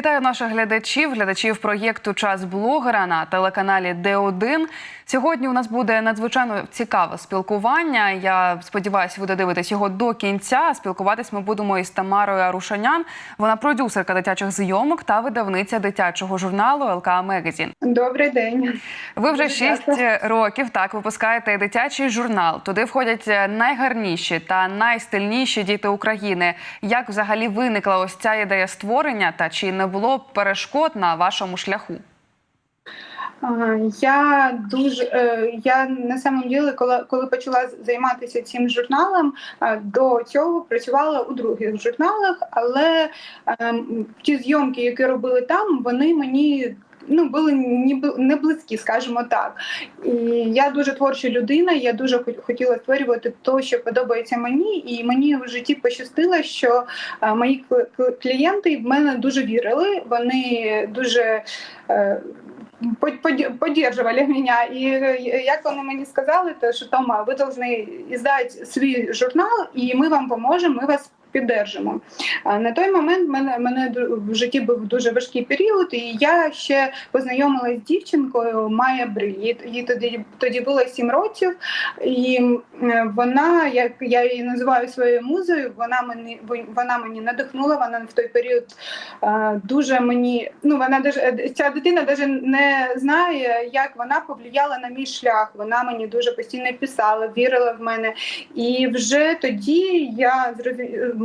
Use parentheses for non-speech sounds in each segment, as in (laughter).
Вітаю наших глядачів, глядачів проєкту Час блогера на телеканалі Д1. Сьогодні у нас буде надзвичайно цікаве спілкування. Я сподіваюся, ви додивитесь його до кінця. Спілкуватись ми будемо із Тамарою Арушанян. Вона продюсерка дитячих зйомок та видавниця дитячого журналу ЛК Мегазін. Добрий день. Ви вже 6 років так випускаєте дитячий журнал. Туди входять найгарніші та найстильніші діти України. Як взагалі виникла ось ця ідея створення, та чи не було перешкод на вашому шляху? Я дуже е, я на самом деле, коли коли почала займатися цим журналом, до цього працювала у других журналах, але ем, ті зйомки, які робили там, вони мені. Ну, були ніби не близькі, скажімо так. І я дуже творча людина. Я дуже хотіла створювати те, що подобається мені, і мені в житті пощастило, що е, мої кл- кл- клієнти в мене дуже вірили. Вони дуже е, поддерживали меня. И як вони мені сказали, то що Тома, ви повинні издать свій журнал, і ми вам поможемо, ми вас. Піддержимо на той момент мене мене в житті був дуже важкий період, і я ще познайомилася з дівчинкою Майя Бриль. Їй, тоді тоді було 7 років, і е, вона, як я її називаю своєю музою, вона мені вона мені надихнула. Вона в той період е, дуже мені. Ну вона даже ця дитина даже не знає, як вона повлияла на мій шлях. Вона мені дуже постійно писала, вірила в мене. І вже тоді я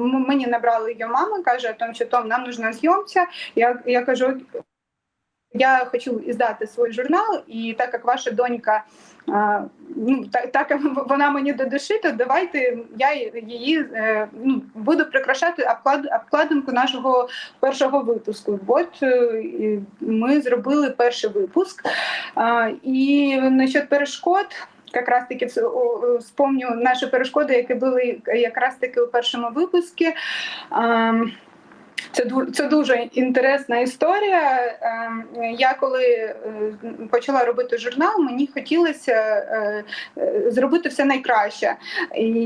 мені набрала її мама, каже, о том, що Том, нам нужна зйомця. Я, я кажу, я хочу іздати свій журнал, і так як ваша донька. а, Ну, так, так вона мені до душі, то давайте я її е, ну, буду прикрашати обклад, обкладинку нашого першого випуску. От е, ми зробили перший випуск. А, І насчет перешкод. Якраз таки вс- о- о, вспомню наші перешкоди, які були якраз таки у першому випуску. Це це дуже інтересна історія. Ем, Я коли е, почала робити журнал, мені хотілося е, е, зробити все найкраще.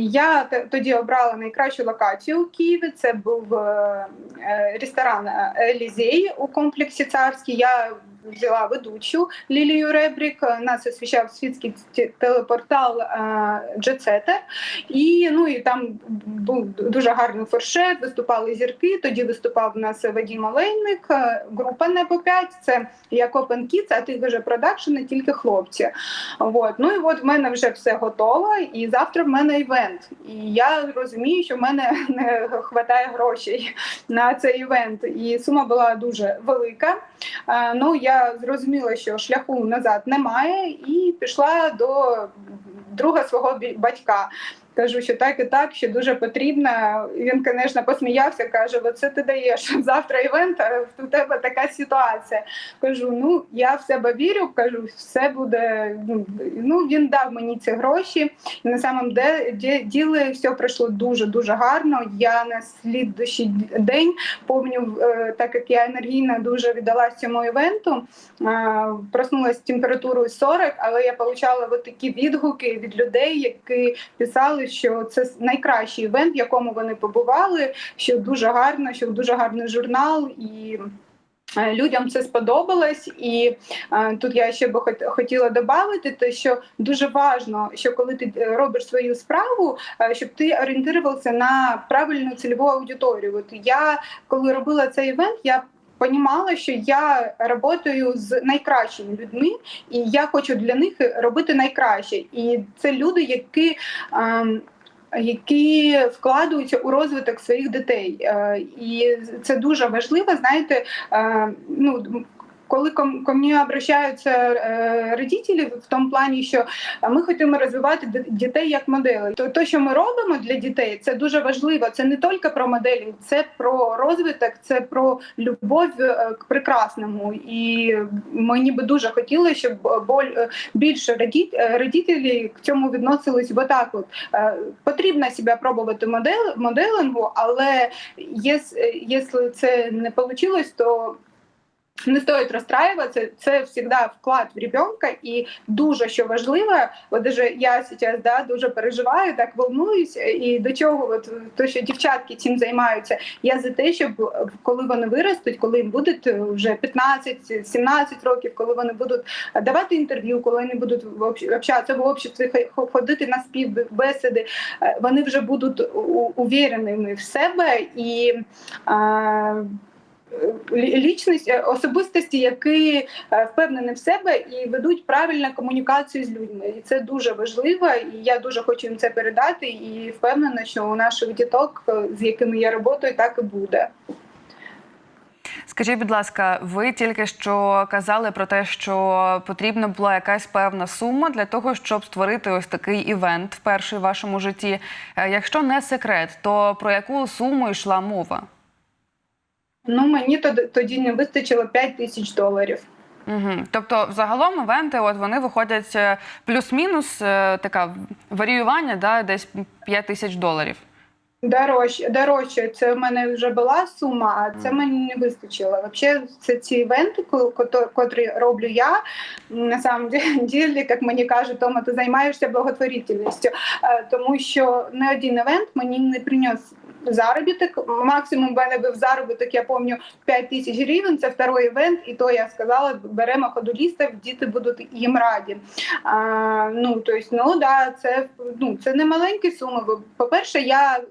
Я тоді обрала найкращу локацію у Києві. Це був ресторан Елізей у комплексі Царський. Я взяла ведучу Лілію Ребрік. Нас освіщав світський телепортал Джетсетер. І ну і там був дуже гарний форшет. Виступали зірки. Тоді виступав у нас Вадім Олейник, е, група Небо 5, Це як Open Kids, а ти вже продакшн, і тільки хлопці. От. Ну і от в мене вже все готово, і завтра в мене івент. І я розумію, що в мене (laughs) не вистачає грошей на цей івент. І сума була дуже велика. Е, Ну я зрозуміла, що шляху назад немає, і пішла до друга свого батька. Кажу, що так і так, що дуже потрібно. Він, звісно, посміявся, каже: оце ти даєш (laughs) завтра івент, а у тебе така ситуація. Кажу, ну я в себе вірю, кажу, все буде. ну, Ну він дав мені ці гроші. І на самом ділі все пройшло дуже дуже гарно. Я на слідущий день помню, е, так як я енергійно дуже віддалась цьому івенту. Проснулася температурою 40, але я отримала такі відгуки від людей, які писали, що це найкращий івент, в якому вони побували, що дуже гарно, що дуже гарний журнал і. е, Людям це сподобалось, і е, тут я ще би хот- хотіла додати, те, що дуже важливо, що коли ти е, робиш свою справу, е, щоб ти орієнтувався на правильну цільову аудиторію. От я коли робила цей івент, я Понімала, що я працюю з найкращими людьми, і я хочу для них робити найкраще. І це люди, які, ем, які вкладаються у розвиток своїх дітей. Е, І це дуже важливо, знаєте, е, ну. Коли ко мені обращаються е, родителі в тому плані, що ми хочемо розвивати дітей як моделі, то те, що ми робимо для дітей, це дуже важливо. Це не тільки про моделінг, це про розвиток, це про любов е, к прекрасному. І мені би дуже хотілося, щоб е, більше е, родителі к цьому відносились бо так. От потрібно себе пробувати модель моделингу, але якщо це не вийшло, то не стоїть розстраюватися, це завжди вклад в ребенка, і дуже що важливо, от даже я зараз да, дуже переживаю, так волнуюсь, і до чого, от то, що дівчатки цим займаються, я за те, щоб коли вони виростуть, коли їм буде вже 15-17 років, коли вони будуть давати інтерв'ю, коли вони будуть общатися в обществі, ходити на співбесіди, е, вони вже будуть увіреними в себе. І. лі- лічність е, особистості, які е, впевнені в себе і ведуть правильну комунікацію з людьми. І це дуже важливо. І я дуже хочу їм це передати. І впевнена, що у наших діток, е, з якими я працюю, так і буде. Скажіть, будь ласка, ви тільки що казали про те, що потрібна була якась певна сума для того, щоб створити ось такий івент вперше в вашому житті. Е, Якщо не секрет, то про яку суму йшла мова? Ну мені тоді, не вистачило 5 тисяч доларів. Угу. Тобто, взагалом івенти, от вони виходять е, плюс-мінус е, така варіювання, да, десь 5 тисяч доларів. Дорожче, дорожче. Це в мене вже була сума, а це мені не вистачило. Взагалі, це ці івенти, котрі роблю я. На самом деле, як мені кажуть, Тома, ти займаєшся благотворительністю, Е, тому що не один івент мені не приніс заробіток. Максимум в мене був заробіток, я пам'ятаю, 5 тисяч гривень. Це второй івент, і то я сказала, беремо ходулістів, діти будуть їм раді. А, ну, тобто, ну да, це ну це не маленькі суми. По-перше, я е,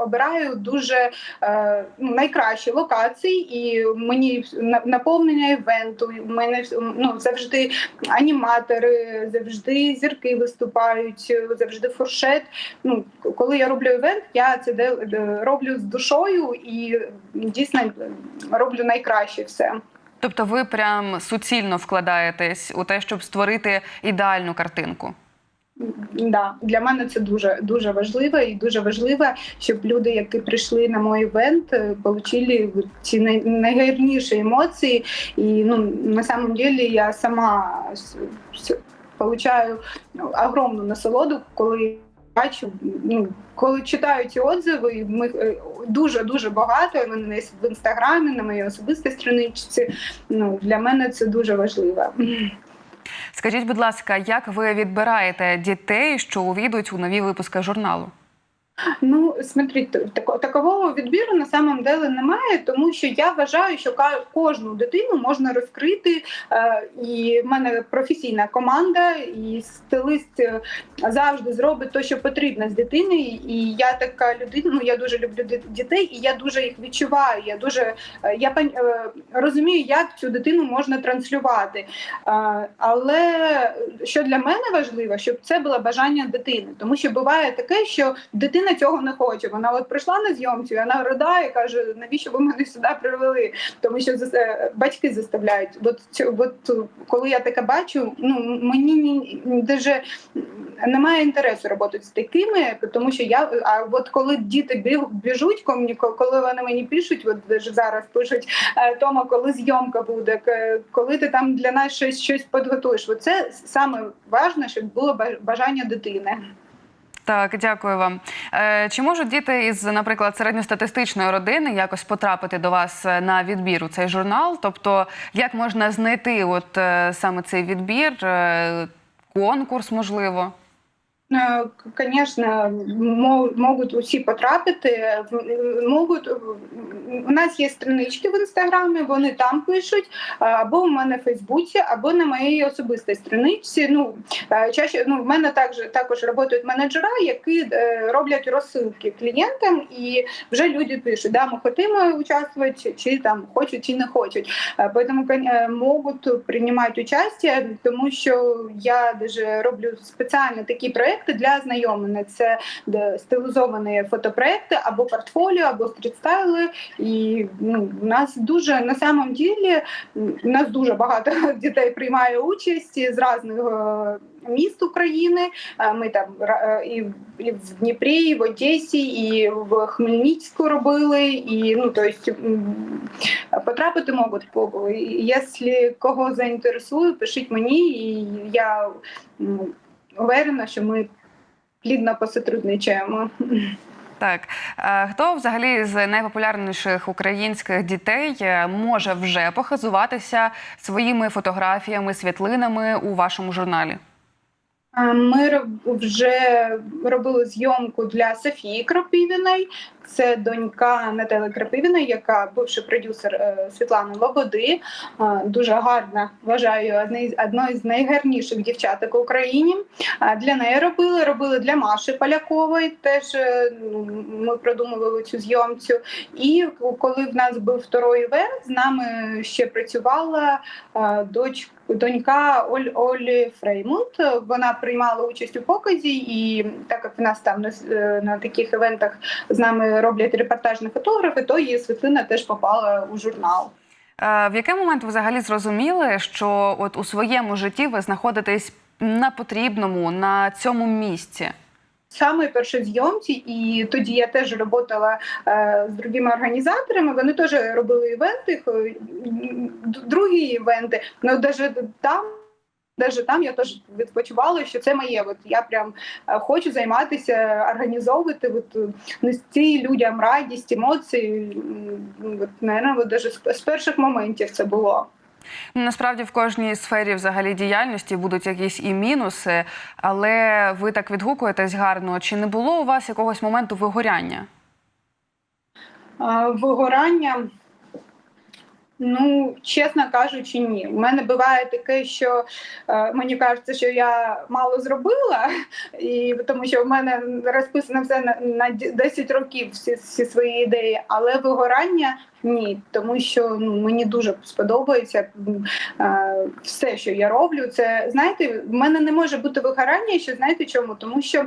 обираю дуже е, ну, найкращі локації, і мені наповнення івенту. У мене ну завжди аніматори, завжди зірки виступають, завжди фуршет. Ну коли я роблю івент, я це де роблю з душою і дійсно роблю найкраще все. Тобто, ви прям суцільно вкладаєтесь у те, щоб створити ідеальну картинку. Да, для мене це дуже дуже важливо і дуже важливо, щоб люди, які прийшли на мій івент, е, отримали ці найгарніші емоції. І ну на самом деле я сама получаю ну, огромну насолоду, коли бачу. Ну, коли читаю ці отзиви, ми е, дуже дуже багато. Вони в інстаграмі, на моїй особистій страничці. Ну для мене це дуже важливо. Скажіть, будь ласка, як ви відбираєте дітей, що увійдуть у нові випуски журналу? Ну, смотрите, тако- такового відбіру на самом деле немає, тому що я вважаю, що кожну дитину можна розкрити. Е, і в мене професійна команда, і стилист е, завжди зробить те, що потрібно з дитиною. І я така людина, ну я дуже люблю дітей, і я дуже їх відчуваю. Я дуже е, я розумію, як цю дитину можна транслювати. Але що для мене важливо, щоб це було бажання дитини, тому що буває таке, що дитина цього не хоче. Вона от прийшла на зйомцю, вона ридає, каже, навіщо ви мене сюди привели? Тому що е, батьки заставляють. От, от коли я таке бачу, ну мені ні, даже немає інтересу роботи з такими, тому що я а от коли діти біжуть коли вони мені пишуть, от даже зараз пишуть е, Тома, коли зйомка буде, коли ти там для нас щось щось підготуєш. Оце саме важне, щоб було ба- бажання дитини. Так, дякую вам. Е, чи можуть діти із, наприклад, середньостатистичної родини якось потрапити до вас е, на відбір у цей журнал? Тобто, як можна знайти от е, саме цей відбір, конкурс, можливо? Мо- можуть усі потрапити. Можуть у нас є странички в інстаграмі, вони там пишуть, або в мене в Фейсбуці, або на моїй особистій страничці. Ну е, чаще ну в мене також також працюють менеджера, які е, роблять розсилки клієнтам, і вже люди пишуть, да, ми хочемо участвувати, чи там хочуть, чи не хочуть. Е, Поэтому е, можуть приймати участь, тому що я даже роблю спеціально такі проекти для знайомлення. Це де стилізовані фотопроекти або портфоліо, або стрітстайли. І ну, нас дуже на самом ділі нас дуже багато (laughs) дітей приймає участь з різних е, міст України. Е, Ми там е, і, в- Дніпрі, і в Одесі, і в Хмельницьку робили. І ну то потрапити можуть. Якщо кого заінтересує, пишіть мені, і я уверена, що ми плідно посотрудничаємо. Так, Е, хто взагалі з найпопулярніших українських дітей е, може вже похизуватися своїми фотографіями, світлинами у вашому журналі? Ми роб- вже робили зйомку для Софії Крапивіної. Це донька Натали Крапивіної, яка бивший продюсер е, Світлани Лободи. Дуже гарна, вважаю, одною з найгарніших дівчаток в Україні. А Для неї робили, робили для Маші Полякової. Теж е, ну, ми продумували цю зйомцю. І коли в нас був второй івент, з нами ще працювала е, дочка. Донька Оль Олі Фреймут. Вона приймала участь у показі, і так як в нас там на, е, на таких івентах з нами роблять репортажні фотографи, то її світлина теж попала у журнал. Е, В який момент ви взагалі зрозуміли, що от у своєму житті ви знаходитесь на потрібному, на цьому місці? Саме перші зйомці, і тоді я теж працювала е, з другими організаторами. Вони теж робили івенти, другі івенти. Ну навіть там. Навіть там я теж відпочивала, що це моє. От я прям е, хочу займатися, організовувати, от, е, нести людям радість, емоції. От, наверное, от даже з, з перших моментів це було. Ну, Насправді в кожній сфері взагалі діяльності будуть якісь і мінуси, але ви так відгукуєтесь гарно. Чи не було у вас якогось моменту вигоряння? Вигорання. Ну, чесно кажучи, ні. У мене буває таке, що е, мені кажеться, що я мало зробила, (laughs) і тому що в мене розписано все на, на 10 років всі, всі свої ідеї, але вигорання ні, тому що ну, мені дуже сподобається е, все, що я роблю. Це знаєте, в мене не може бути вигорання, що знаєте чому? Тому що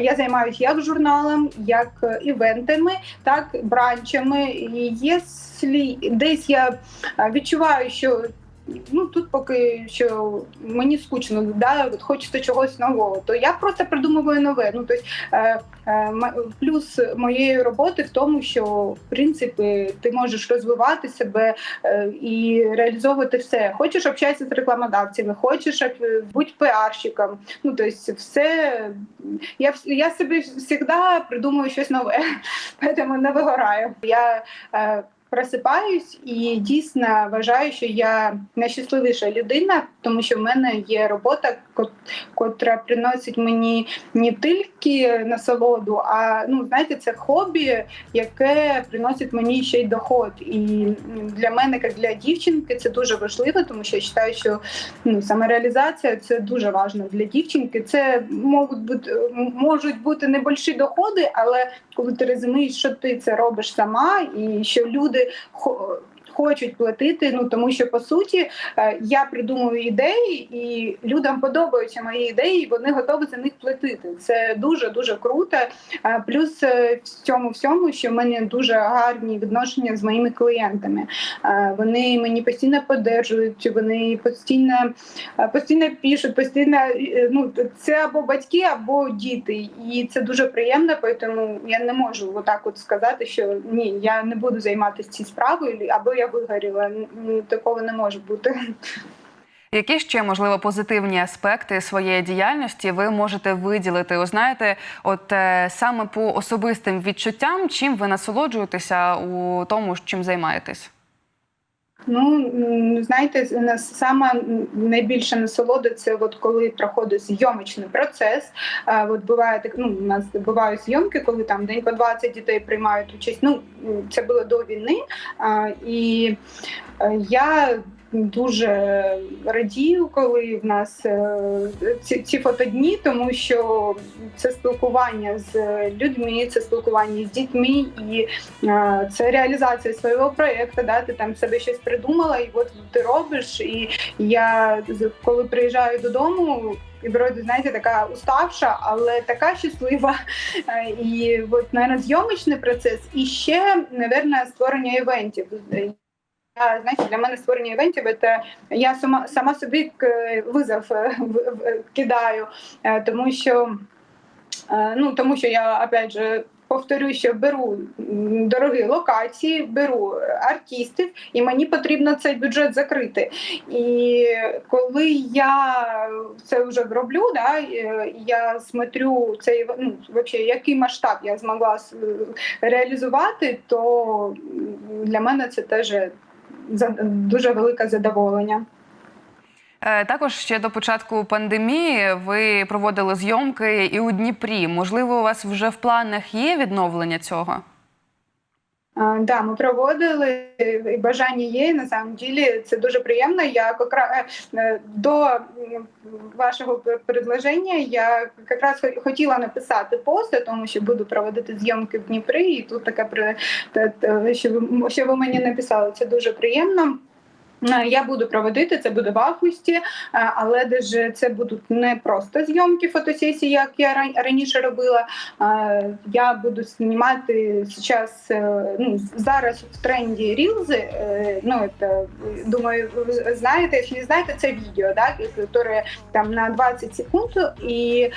я займаюся як журналом, як е, івентами, так бранчами. І якщо десь я відчуваю, що ну тут поки що мені скучно, да, от хочеться чогось нового, то я просто придумую нове. Ну тобто, е, е, плюс моєї роботи в тому, що в принципі ти можеш розвивати себе е, і реалізовувати все. Хочеш общатися з рекламодавцями, хочеш е, бути піарщиком. Ну тобто, все я я собі завжди придумую щось нове, (laughs) тому не вигораю. Я е, просипаюсь і дійсно вважаю, що я найщасливіша людина, тому що в мене є робота, кот- котра приносить мені не тільки насолоду, а ну знаєте, це хобі, яке приносить мені ще й доход. І для мене, як для дівчинки, це дуже важливо, тому що я вважаю, що ну, самореалізація це дуже важливо для дівчинки. Це можуть бути можуть бути небольші доходи, але коли ти розумієш, що ти це робиш сама, і що люди хочуть платити. Ну тому що по суті е, я придумую ідеї, і людям подобаються мої ідеї, і вони готові за них платити. Це дуже дуже круто. Е, Плюс е, в цьому всьому, що в мене дуже гарні відношення з моїми клієнтами. Вони мені постійно поддержують, вони постійно постійно пишуть, постійно ну це або батьки, або діти, і це дуже приємно. тому я не можу отак от сказати, що ні, я не буду займатися цією справою, або я вигоріла. Ні, Такого не може бути. Які ще можливо позитивні аспекти своєї діяльності ви можете виділити? Ви знаєте, от е, саме по особистим відчуттям, чим ви насолоджуєтеся у тому, чим займаєтесь? Ну знаєте, нас сама найбільше насолода це от коли проходить зйомочний процес. От буває так, ну у нас бувають зйомки, коли там день по 20 дітей приймають участь. Ну це було до війни. І е, я дуже радію, коли в нас е, ці, ці фотодні, тому що це спілкування з людьми, це спілкування з дітьми і е, це реалізація свого проєкту. Да, ти там себе щось придумала, і от ти робиш. І я коли приїжджаю додому. І вроді, знаєте, така уставша, але така щаслива. (laughs) І от, наверное, зйомочний процес, і ще, наверное, створення івентів. Знаєте, для мене створення івентів це я сама сама собі визов е, в- в- кидаю, е, тому що е, ну тому що я опять же. повторю, що беру дорогі локації, беру артистів, і мені потрібно цей бюджет закрити. І коли я це вже роблю, да, е, я смотрю цей ну, вообще, який масштаб я змогла реалізувати, то для мене це теж дуже велике задоволення. Е, Також ще до початку пандемії ви проводили зйомки і у Дніпрі. Можливо, у вас вже в планах є відновлення цього? Да, ми проводили і бажання є. і На самом ділі це дуже приємно. Я якраз е, до вашого предложення я якраз хотіла написати пост, тому що буду проводити зйомки в Дніпрі, і тут ви що ви мені написали. Це дуже приємно. Е, Я буду проводити це буде в августі, е, але де це будуть не просто зйомки фотосесії, як я ран- раніше робила. Е, Я буду знімати зараз, ну зараз в тренді рілзи. Ну це, думаю, знаєте, якщо не знаєте, це відео, да, яке там на 20 секунд, і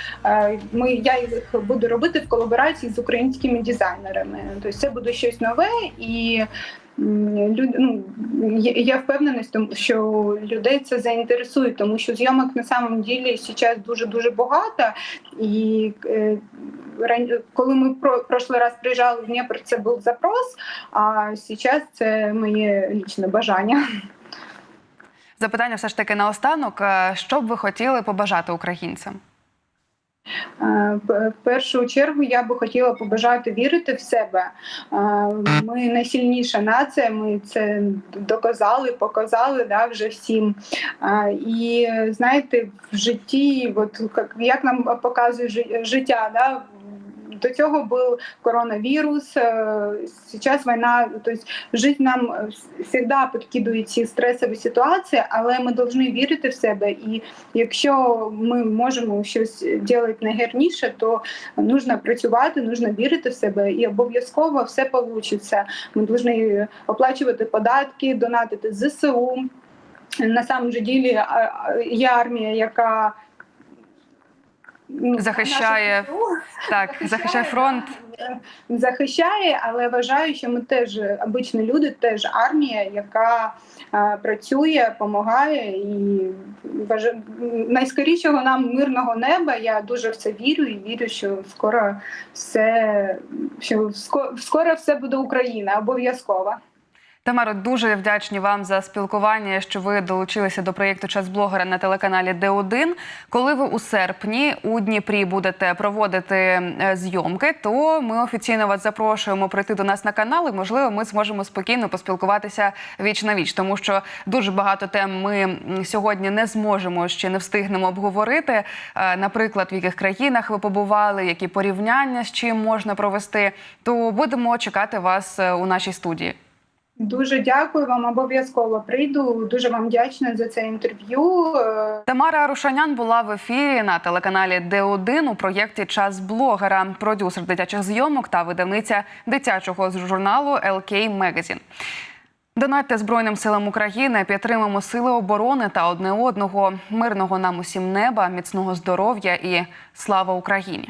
ми я їх буду робити в колаборації з українськими дизайнерами. Тобто це буде щось нове і. Люд, ну, я, я впевнена, що людей це заінтересує, тому що зйомок на самом ділі зараз дуже дуже багато. І е, коли ми про прошлий раз приїжджали в Дніпро, це був запрос. А зараз це моє лічне бажання. Запитання все ж таки наостанок. Е, Що б ви хотіли побажати українцям? Е, В першу чергу я би хотіла побажати вірити в себе. Е, Ми найсильніша нація, ми це доказали, показали да, вже всім. Е, І знаєте, в житті, от як нам показує життя, да, до цього був коронавірус, зараз війна, тобто життя нам завжди підкидує ці стресові ситуації, але ми повинні вірити в себе. І якщо ми можемо щось робити найгарніше, то потрібно працювати, потрібно вірити в себе, і обов'язково все вийде. Ми повинні оплачувати податки, донатити ЗСУ. На самом же ділі є армія, яка Захищає Так, захищай фронт. е, захищає, але вважаю, що ми теж обичні люди, теж армія, яка е, працює, допомагає і бажа- найскорішого нам мирного неба. Я дуже в це вірю і вірю, що скоро все що ско- скоро все буде Україна, обов'язково. Тамаро, дуже вдячні вам за спілкування, що ви долучилися до проєкту Час блогера на телеканалі Д1. Коли ви у серпні у Дніпрі будете проводити е, зйомки, то ми офіційно вас запрошуємо прийти до нас на канал. І можливо, ми зможемо спокійно поспілкуватися віч на віч, тому що дуже багато тем ми сьогодні не зможемо ще не встигнемо обговорити. Е, Наприклад, в яких країнах ви побували, які порівняння з чим можна провести. То будемо чекати вас е, у нашій студії. Дуже дякую вам. Обов'язково прийду. Дуже вам вдячна за це інтерв'ю. Е, Тамара Рушанян була в ефірі на телеканалі Д1 у проєкті Час блогера, продюсер дитячих зйомок та видавниця дитячого журналу LK Magazine. Донатьте Збройним силам України, підтримуємо сили оборони та одне одного, мирного нам усім неба, міцного здоров'я і слава Україні.